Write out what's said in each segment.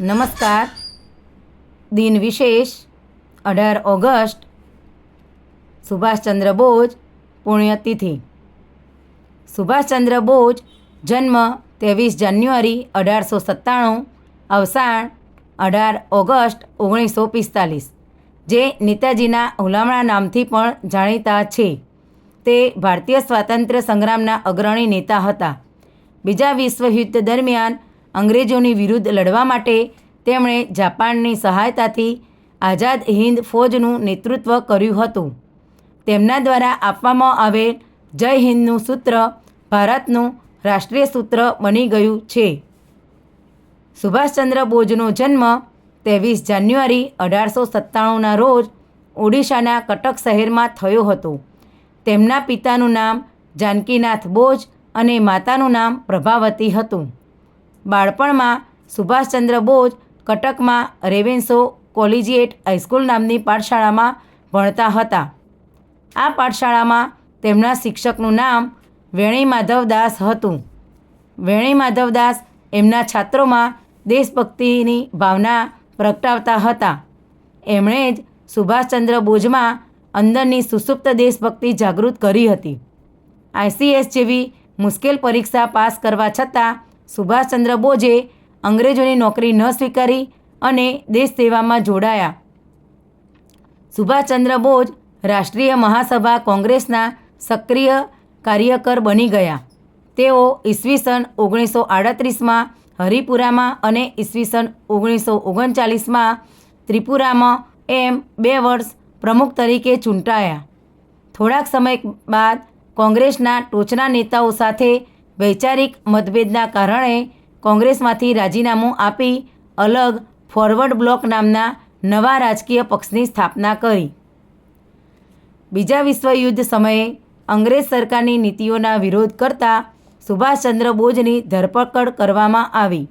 નમસ્કાર. દિન વિશેષ, અઢાર ઓગસ્ટ, સુભાષચંદ્ર બોઝ પુણ્યતિથિ. સુભાષચંદ્ર બોઝ જન્મ ત્રેવીસ જાન્યુઆરી અઢારસો સત્તાણું, અવસાન અઢાર ઓગસ્ટ ઓગણીસો પિસ્તાલીસ. જે નેતાજીના હુલામણા નામથી પણ જાણીતા છે. તે ભારતીય સ્વાતંત્ર્ય સંગ્રામના અગ્રણી નેતા હતા. બીજા વિશ્વયુદ્ધ દરમિયાન અંગ્રેજોની વિરુદ્ધ લડવા માટે તેમણે જાપાનની સહાયતાથી આઝાદ હિન્દ ફૌજનું નેતૃત્વ કર્યું હતું. તેમના દ્વારા આપવામાં આવેલ જય હિન્દનું સૂત્ર ભારતનું રાષ્ટ્રીય સૂત્ર બની ગયું છે. સુભાષચંદ્ર બોઝનો જન્મ ત્રેવીસ જાન્યુઆરી અઢારસો સત્તાણુંના રોજ ઓડિશાના કટક શહેરમાં થયો હતો. તેમના પિતાનું નામ જાનકીનાથ બોઝ અને માતાનું નામ પ્રભાવતી હતું. બાળપણમાં સુભાષચંદ્ર બોઝ કટકમાં રેવેન્સો કોલેજિએટ હાઈસ્કૂલ નામની પાઠશાળામાં ભણતા હતા. આ પાઠશાળામાં તેમના શિક્ષકનું નામ વેણી માધવદાસ હતું. વેણી માધવદાસ એમના છાત્રોમાં દેશભક્તિની ભાવના પ્રગટાવતા હતા. એમણે જ સુભાષચંદ્ર બોઝમાં અંદરની સુસુપ્ત દેશભક્તિ જાગૃત કરી હતી. આઈસીએસ જેવી મુશ્કેલ પરીક્ષા પાસ કરવા છતાં સુભાષચંદ્ર બોઝે અંગ્રેજોની નોકરી ન સ્વીકારી અને દેશ સેવામાં જોડાયા. સુભાષચંદ્ર બોઝ રાષ્ટ્રીય મહાસભા કોંગ્રેસના સક્રિય કાર્યકર બની ગયા. તેઓ ઈસવીસન ઓગણીસો આડત્રીસમાં હરિપુરામાં અને ઈસવીસન ઓગણીસો ઓગણચાલીસમાં ત્રિપુરામાં એમ બે વર્ષ પ્રમુખ તરીકે ચૂંટાયા. થોડાક સમય બાદ કોંગ્રેસના ટોચના નેતાઓ સાથે વૈચારિક મતભેદના કારણે કોંગ્રેસમાંથી રાજીનામું આપી અલગ ફોરવર્ડ બ્લોક નામના નવા રાજકીય પક્ષની સ્થાપના કરી. બીજા વિશ્વયુદ્ધ સમયે અંગ્રેજ સરકારની નીતિઓના વિરોધ કરતા સુભાષચંદ્ર બોઝની ધરપકડ કરવામાં આવી.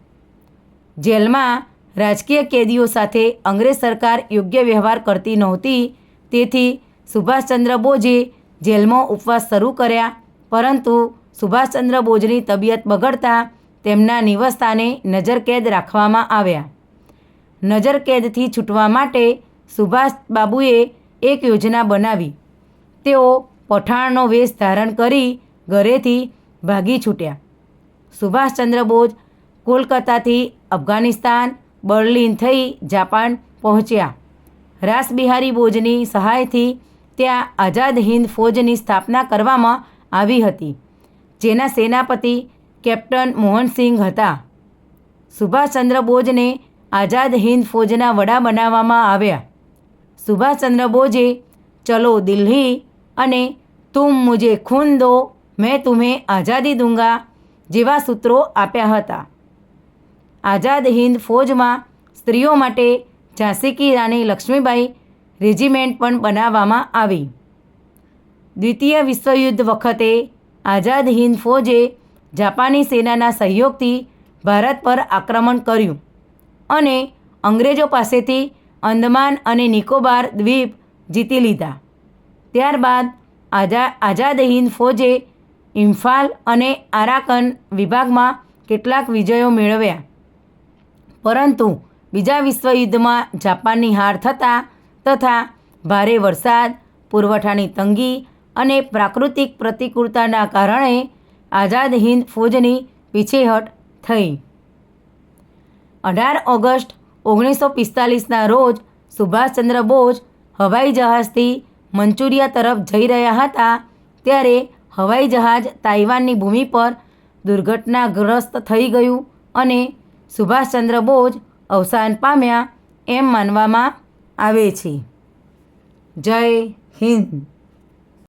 જેલમાં રાજકીય કેદીઓ સાથે અંગ્રેજ સરકાર યોગ્ય વ્યવહાર કરતી નહોતી, તેથી સુભાષચંદ્ર બોઝે જેલમાં ઉપવાસ શરૂ કર્યા, પરંતુ સુભાષચંદ્ર બોઝની તબિયત બગડતા તેમના નિવાસસ્થાને નજરકેદ રાખવામાં આવ્યા. નજરકેદથી છૂટવા માટે સુભાષ બાબુએ એક યોજના બનાવી. તેઓ પઠાણનો વેશ ધારણ કરી ઘરેથી ભાગી છૂટ્યા. સુભાષચંદ્ર બોઝ કોલકાતાથી અફઘાનિસ્તાન, બર્લિન થઈ જાપાન પહોંચ્યા. રાસબિહારી બોઝની સહાયથી ત્યાં આઝાદ હિન્દ ફૌજની સ્થાપના કરવામાં આવી હતી. જેના સેનાપતિ કેપ્ટન મોહનસિંહ હતા. સુભાષચંદ્ર બોઝને આઝાદ હિન્દ ફોજના વડા બનાવવામાં આવ્યા. સુભાષચંદ્ર બોઝે, ચલો દિલ્હી અને તુમ મુજે ખૂન દો, મેં તુમ્હે આઝાદી દૂંગા જેવા સૂત્રો આપ્યા હતા. આઝાદ હિન્દ ફોજમાં સ્ત્રીઓ માટે ઝાંસી કી રાણી લક્ષ્મીબાઈ રેજિમેન્ટ પણ બનાવવામાં આવી. દ્વિતીય વિશ્વયુદ્ધ વખતે આઝાદ હિન્દ ફોજે જાપાની સેનાના સહયોગથી ભારત પર આક્રમણ કર્યું અને અંગ્રેજો પાસેથી અંદમાન અને નિકોબાર દ્વીપ જીતી લીધા. ત્યારબાદ આઝા આઝાદ હિન્દ ફોજે ઇમ્ફાલ અને આરાકન વિભાગમાં કેટલાક વિજયો મેળવ્યા. પરંતુ બીજા વિશ્વયુદ્ધમાં જાપાનની હાર થતાં તથા ભારે વરસાદ, પુરવઠાની તંગી અને પ્રાકૃતિક પ્રતિકૂળતાના કારણે આઝાદ હિન્દ ફૌજની પીછેહટ થઈ. અઢાર ઓગસ્ટ ઓગણીસો પિસ્તાલીસના રોજ સુભાષચંદ્ર બોઝ હવાઈ જહાજથી મંચુરિયા તરફ જઈ રહ્યા હતા ત્યારે હવાઈ જહાજ તાઇવાનની ભૂમિ પર દુર્ઘટનાગ્રસ્ત થઈ ગયું અને સુભાષચંદ્ર બોઝ અવસાન પામ્યા એમ માનવામાં આવે છે. જય હિન્દ.